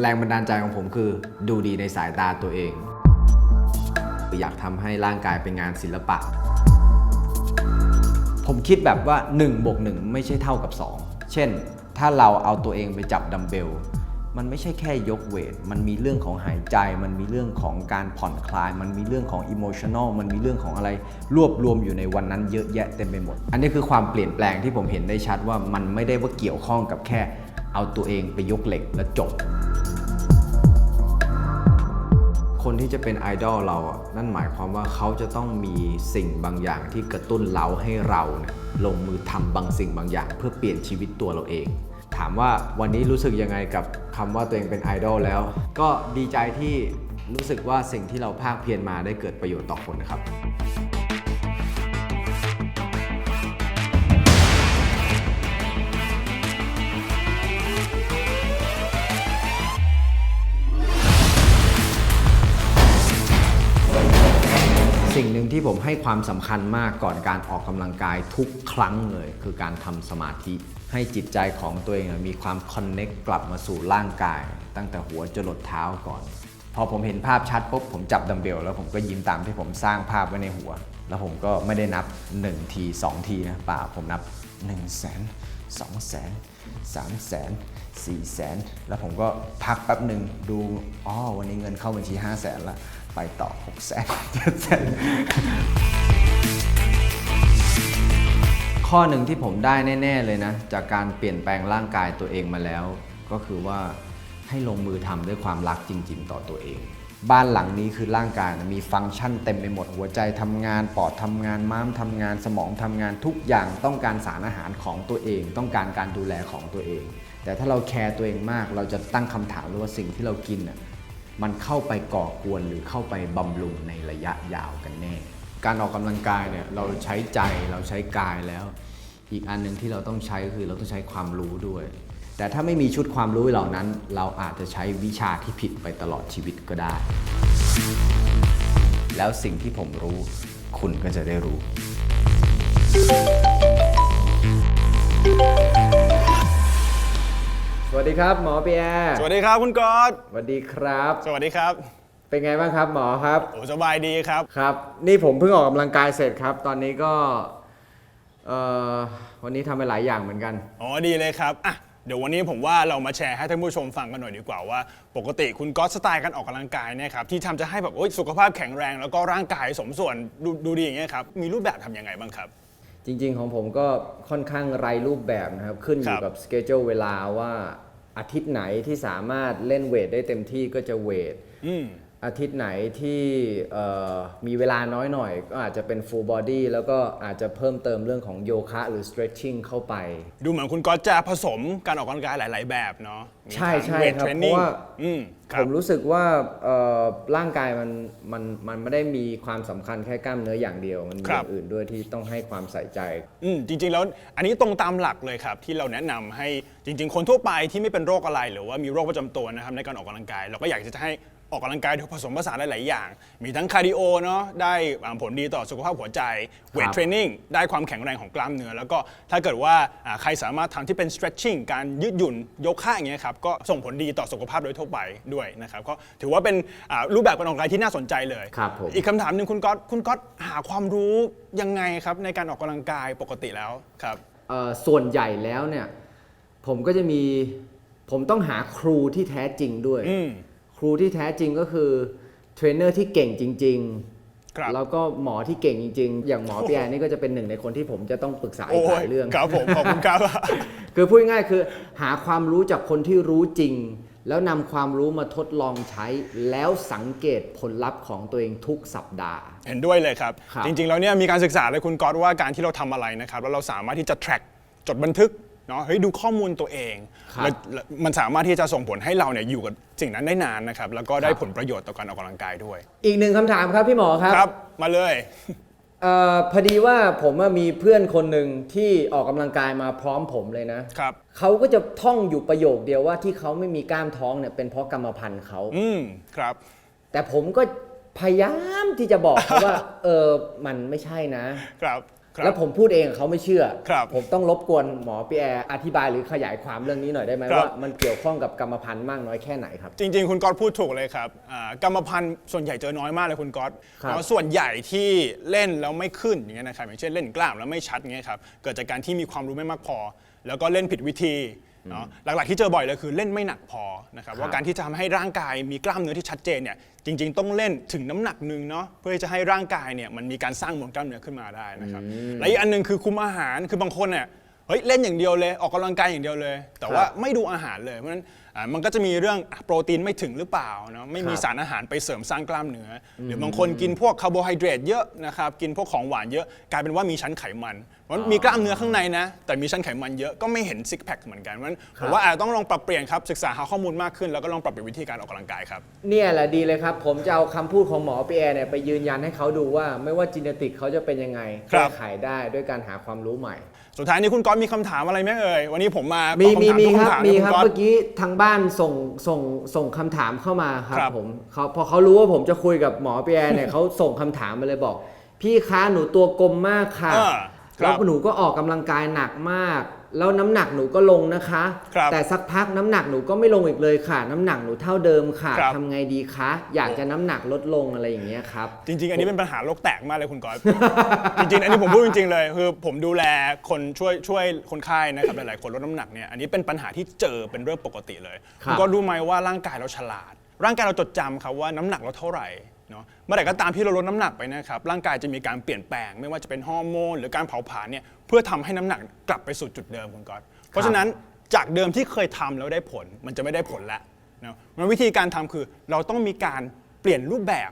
แรงบันดาลใจของผมคือ ดูดีในสายตาตัวเอง อยากทำให้ร่างกายเป็นงานศิลปะ ผมคิดแบบว่า1บวก1ไม่ใช่เท่ากับ 2 เช่น ถ้าเราเอาตัวเองไปจับดัมเบล มันไม่ใช่แค่ยกเวท มันมีเรื่องของหายใจ มันมีเรื่องของการผ่อนคลาย มันมีเรื่องของอิโมชัน a ลมันมีเรื่องของอะไรรวบรวมอยู่ในวันนั้นเยอะแยะเต็มไปหมด อันนี้คือความเปลี่ยนแปลงที่ผมเห็นได้ชัดว่ามันไม่ได้ว่าเกี่ยวข้องกับแค่เอาตัวเองไปยกเหล็กแล้วจบ คนที่จะเป็นไอดอลเราอะนั่นหมายความว่าเขาจะต้องมีสิ่งบางอย่างที่กระตุ้นเราให้เราเนี่ยลงมือทำบางสิ่งบางอย่าง เพื่อเปลี่ยนชีวิตตัวเราเอง ถามว่าวันนี้รู้สึกยังไงกับคำว่าตัวเองเป็นไอดอลแล้ว ก็ดีใจที่รู้สึกว่าสิ่งที่เราภาคเพียรมาได้เกิดประโยชน์ต่อคนนะครับ สิ่งหนึ่งที่ผมให้ความสำคัญมากก่อนการออกกำลังกายทุกครั้งเลย คือการทำสมาธิ ให้จิตใจของตัวเองมีความคอนเน็กกลับมาสู่ร่างกาย ตั้งแต่หัวจรดเท้าก่อน พอผมเห็นภาพชัดปุ๊บผมจับดัมเบลแล้วผมก็ยิ้มตามที่ผมสร้างภาพไว้ในหัว แล้วผมก็ไม่ได้นับ 1 ที 2 ทีนะป่าผมนับ 1 0 0 0 0 0 2 0 0 0 0 3 0 0 0 0 4 0 0 0 0แล้วผมก็พักแป๊บหนึ่งดูอ๋อวันนี้เงินเข้าบัญชี5 0 0 0 0 0ละ ไปต่อ6 0 0 0 0 7 0 0 0ข้อหนึ่งที่ผมได้แน่ ๆเลยนะ จากการเปลี่ยนแปลงร่างกายตัวเองมาแล้ว ก็คือว่าให้ลงมือทำด้วยความรักจริง ๆ ต่อตัวเอง บ้านหลังนี้คือร่างกายนะมีฟังก์ชันเต็มไปหมดหัวใจทำงานปอดทำงานม้ามทำงานสมองทำงานทุกอย่างต้องการสารอาหารของตัวเอง ต้องการการดูแลของตัวเอง แต่ถ้าเราแคร์ตัวเองมาก เราจะตั้งคำถามเลยว่าสิ่งที่เรากินน่ะ มันเข้าไปก่อกวนหรือเข้าไปบำรุงในระยะยาวกันแน่ การออกกำลังกายเนี่ยเราใช้ใจเราใช้กายแล้ว อีกอันหนึ่งที่เราต้องใช้ก็คือเราต้องใช้ความรู้ด้วย แต่ถ้าไม่มีชุดความรู้เหล่านั้น เราอาจจะใช้วิชาที่ผิดไปตลอดชีวิตก็ได้ แล้วสิ่งที่ผมรู้ คุณก็จะได้รู้ สวัสดีครับหมอเปียร์สวัสดีครับคุณก๊อตสวัสดีครับ สวัสดีครับ เป็นไงบ้างครับหมอครับโอ้สบายดีครับ ครับ นี่ผมเพิ่งออกกำลังกายเสร็จครับ ตอนนี้ก็เอ่อวันนี้ทำไปหลายอย่างเหมือนกัน อ๋อดีเลยครับอะเดี๋ยววันนี้ผมว่าเรามาแชร์ให้ท่านผู้ชมฟังกันหน่อยดีกว่าว่า ปกติคุณก๊อตสไตล์การออกกำลังกายเนี่ยครับที่ทำจะให้แบบโอ๊ยสุขภาพแข็งแรงแล้วก็ร่างกายสมส่วนดูดูดีอย่างเงี้ยครับมีรูปแบบทำยังไงบ้างครับ จริง ๆ ของผมก็ค่อนข้างไรรูปแบบนะครับ ขึ้นอยู่ครับกับสเกจ e เวลาว่าอาทิตย์ไหนที่สามารถเล่นเวทได้เต็มที่ก็จะเวท อืมอาทิตย์ไหนที่เอ่อมีเวลาน้อยหน่อย ก็อาจจะเป็น full body แล้วก็อาจจะเพิ่มเติมเรื่องของโยคะหรือ stretching เข้าไป ดูเหมือนคุณก๊อตจะผสมการออกกำลังกายหลาย ๆ แบบเนาะมีใช่ทั้งใช่เวทครับเทรนเพนิ่งราะว่าอืมคผรับมรู้สึกว่าเอ่อร่างกายมันมันมันไม่ได้มีความสำคัญแค่กล้ามเนื้ออย่างเดียว มันมีอย่างอื่นด้วยที่ต้องให้ความใส่ใจอืมจริง ๆ แล้วอันนี้ตรงตามหลักเลยครับ ที่เราแนะนำให้จริง ๆ คนทั่วไปที่ไม่เป็นโรคอะไรหรือว่ามีโรคประจำตัวนะครับในการออกกำลังกาย เราก็อยากจะให้ ออกกำลังกายโดยผสมผสานหลาย ๆ อย่าง มีทั้งคาร์ดิโอเนาะได้อ่าผลดีต่อสุขภาพหัวใจเวทครับเทรนนิ่งได้ความแข็งแรงของกล้ามเนื้อ แล้วก็ถ้าเกิดว่าอ่าใครสามารถทำที่เป็น stretching การยืดหยุ่นโยคะอย่างเงี้ยครับก็ส่งผลดีต่อสุขภาพโดยทั่วไปด้วยนะครับก็ถือว่าเป็นอ่ารูปแบบการออกกำลังกายที่น่าสนใจเลยครับผมอีกคำถามหนึ่งคุณก๊อตคุณก๊อตหาความรู้ยังไงครับในการออกกำลังกายปกติแล้วครับเอ่อส่วนใหญ่แล้วเนี่ยผมก็จะมีผมต้องหาครูที่แท้จริงด้วยอืมค รูที่แท้จริงก็คือเทรนเนอร์ที่เก่งจริงครับๆแล้วก็หมอที่เก่งจริง ๆ อย่างหมอพี่แอนนี่ก็จะเป็นหนึ่งในคนที่ผมจะต้องปรึกษาอีโอ้กหยลายเรื่องครับผมขอบคุณครับ คือพูดง่ายๆคือหาความรู้จากคนที่รู้จริง แล้วนำความรู้มาทดลองใช้ แล้วสังเกตผลลัพธ์ของตัวเองทุกสัปดาห์ เห็นด้วยเลยครับครับจริง ๆ แล้วเนี่ยมีการศึกษาเลยคุณก๊อตว่าการที่เราทำอะไรนะครับแล้วเราสามารถที่จะ track จดบันทึก เนาะเฮ้ยดูข้อมูลตัวเองครับแล้วแล้วมันสามารถที่จะส่งผลให้เราเนี่ยอยู่กับสิ่งนั้นได้นานนะครับแล้วก็ได้ครับ ผลประโยชน์ต่อการออกกำลังกายด้วย อีกหนึ่งคำถามครับพี่หมอครับครับมาเลย เอ่อพอดีว่าผมอะมีเพื่อนคนหนึ่งที่ออกกำลังกายมาพร้อมผมเลยนะครับ เขาก็จะท่องอยู่ประโยคเดียวว่าที่เขาไม่มีกล้ามท้องเนี่ยเป็นเพราะกรรมพันธุ์เขา อืมครับ แต่ผมก็พยายามที่จะบอกเขาว่า เออมันไม่ใช่นะ ครับ ครับแล้วผมพูดเองเขาไม่เชื่อ ครับผมต้องรบกวนหมอปีแอร์อธิบายหรือขยายความเรื่องนี้หน่อยได้ไหมครับ ว่ามันเกี่ยวข้องกับกรรมพันธุ์มากน้อยแค่ไหนครับ จริง ๆ คุณก๊อตพูดถูกเลยครับอ่ากรรมพันธุ์ส่วนใหญ่เจอน้อยมากเลยคุณก๊อตครับแล้วส่วนใหญ่ที่เล่นแล้วไม่ขึ้นอย่างเงี้ยนะครับอย่างเช่นเล่นกล้ามแล้วไม่ชัดอย่างเงี้ยครับเกิดจากการที่มีความรู้ไม่มากพอ แล้วก็เล่นผิดวิธี เนาะหลักๆที่เจอบ่อยเลยคือเล่นไม่หนักพอนะครับว่าการที่จะทำให้ร่างกายมีกล้ามเนื้อที่ชัดเจนเนี่ยจริง ๆ ต้องเล่นถึงน้ำหนักหนึ่งเนาะเพื่อที่จะให้ร่างกายเนี่ยมันมีการสร้างมวลกล้ามเนื้อขึ้นมาได้นะครับและอีกอันหนึงคือคุมอาหารคือบางคนเนี่ยเฮ้ยเล่นอย่างเดียวเลยออกกำลังกายอย่างเดียวเลย แต่ว่าไม่ดูอาหารเลยเพราะฉะนั้นอ่ามันก็จะมีเรื่องอะโปรตีนไม่ถึงหรือเปล่าเนาะไม่มีครับสารอาหารไปเสริมสร้างกล้ามเนื้ออหรือบางคนกินพวกคาร์โบไฮเดรตเยอะนะครับกินพวกของหวานเยอะกลายเป็นว่ามีชั้นไขมันเพราะฉะนั้นมีกล้ามเนื้อข้างในนะแต่มีชั้นไขมันเยอะก็ไม่เห็นซิกแพคเหมือนกันเพราะฉะนั้นผมว่าอาจจะต้องลองปรับเปลี่ยนครับศึกษาหาข้อมูลมากขึ้นแล้วก็ลองปรับเปลี่ยนวิธีการออกกำลังกายครับเนี่ยแหละดีเลยครับ ผมจะเอาคำพูดของหมอปีแอร์เนี่ยไปยืนยันให้เขาดูว่า ไม่ว่าจีเนติกเขาจะเป็นยังไงครัแก้บไขได้ด้วยการหาความรู้ใหม่ สุดท้ายนี้คุณก๊อตมีคำถามอะไรไหมเอ่ยวันนี้ผมมามีตอบมีคำถามมีทุกครับคำถามมีเลยคคุรับณก๊อตเมื่อกี้ทางบ้านส่งส่งส่งคำถามเข้ามาครับครับ ผมเขาพอเขารู้ว่าผมจะคุยกับหมอปีแอร์เนี่ยเขาส่งคำถามมาเลยบอก พี่คะหนูตัวกลมมากค่ะอ่าครับ แล้วหนูก็ออกกำลังกายหนักมาก แล้วน้ำหนักหนูก็ลงนะคะครับแต่สักพักน้ำหนักหนูก็ไม่ลงอีกเลยค่ะ น้ำหนักหนูเท่าเดิมค่ะครับทำไงดีคะ อยากจะน้ำหนักลดลงอะไรอย่างเงี้ยครับ จริง ๆ อันนี้เป็นปัญหาโลกแตกมากเลยคุณก๊อตจริงๆ อันนี้ผมพูดจริง ๆ เลย คือผมดูแลคนช่วยช่วยคนไข้นะครับหลายๆคนลดน้ำหนักเนี่ย อันนี้เป็นปัญหาที่เจอเป็นเรื่องปกติเลยครับคุณก็รู้ไหมว่าร่างกายเราฉลาด ร่างกายเราจดจำครับว่าน้ำหนักเราเท่าไหร่ เนาะเมื่อไหร่ก็ตามที่เราลดน้ำหนักไปนะครับร่างกายจะมีการเปลี่ยนแปลง ไม่ว่าจะเป็นฮอร์โมนหรือการเผาผลาญเนี่ยเพื่อทำให้น้ำหนักกลับไปสู่จุดเดิมคุณก๊อตเพราะฉะนั้นจากเดิมที่เคยทำแล้วได้ผลมันจะไม่ได้ผลแล้วเนาะวิธีการทำคือเราต้องมีการเปลี่ยนรูปแบบ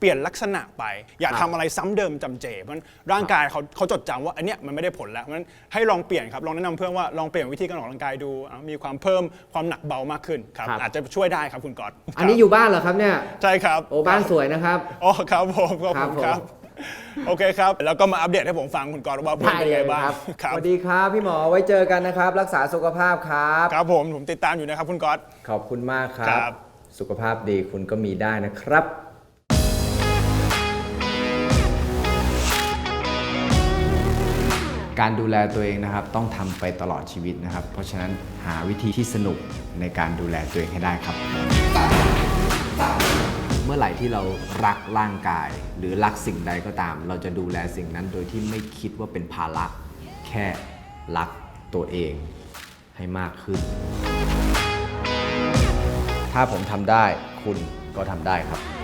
เปลี่ยนลักษณะไป อย่าครัทำบอะไรซ้ำเดิมจำเจ เพราะฉะนั้นร่างกายเขาเขาจดจำว่าอันเนี้ยมันไม่ได้ผลแล้วเพราะฉะนั้นให้ลองเปลี่ยนครับลองแนะนำเพื่อนว่าลองเปลี่ยนวิธีการออกกำลังกายดูอะมีความเพิ่มความหนักเบามากขึ้นครับครับ อาจจะช่วยได้ครับคุณก๊อตอันนี้อยู่บ้านเหรอครับเนี่ย ใช่ครับ โอ้บ้านสวยนะครับโอ้ครับผมขอบครับคุณผมครับโอเคครับ แล้วก็มาอัปเดตให้ผมฟังคุณก๊อตว่าเพื่อนเป็นไงบ้างครับครับสวัสดีครับพี่หมอไว้เจอกันนะครับ รักษาสุขภาพครับ ครับผมผมติดตามอยู่นะครับคุณก๊อตขอบคุณมากครัครับบสุขภาพดีคุณก็มีได้นะครับ การดูแลตัวเองนะครับ ต้องทำไปตลอดชีวิตนะครับ เพราะฉะนั้นหาวิธีที่สนุกในการดูแลตัวเองให้ได้ครับ เมื่อไหร่ที่เรารักร่างกาย หรือรักสิ่งใดก็ตาม เราจะดูแลสิ่งนั้นโดยที่ไม่คิดว่าเป็นภาระแค่รักตัวเองให้มากขึ้น ถ้าผมทำได้คุณก็ทำได้ครับ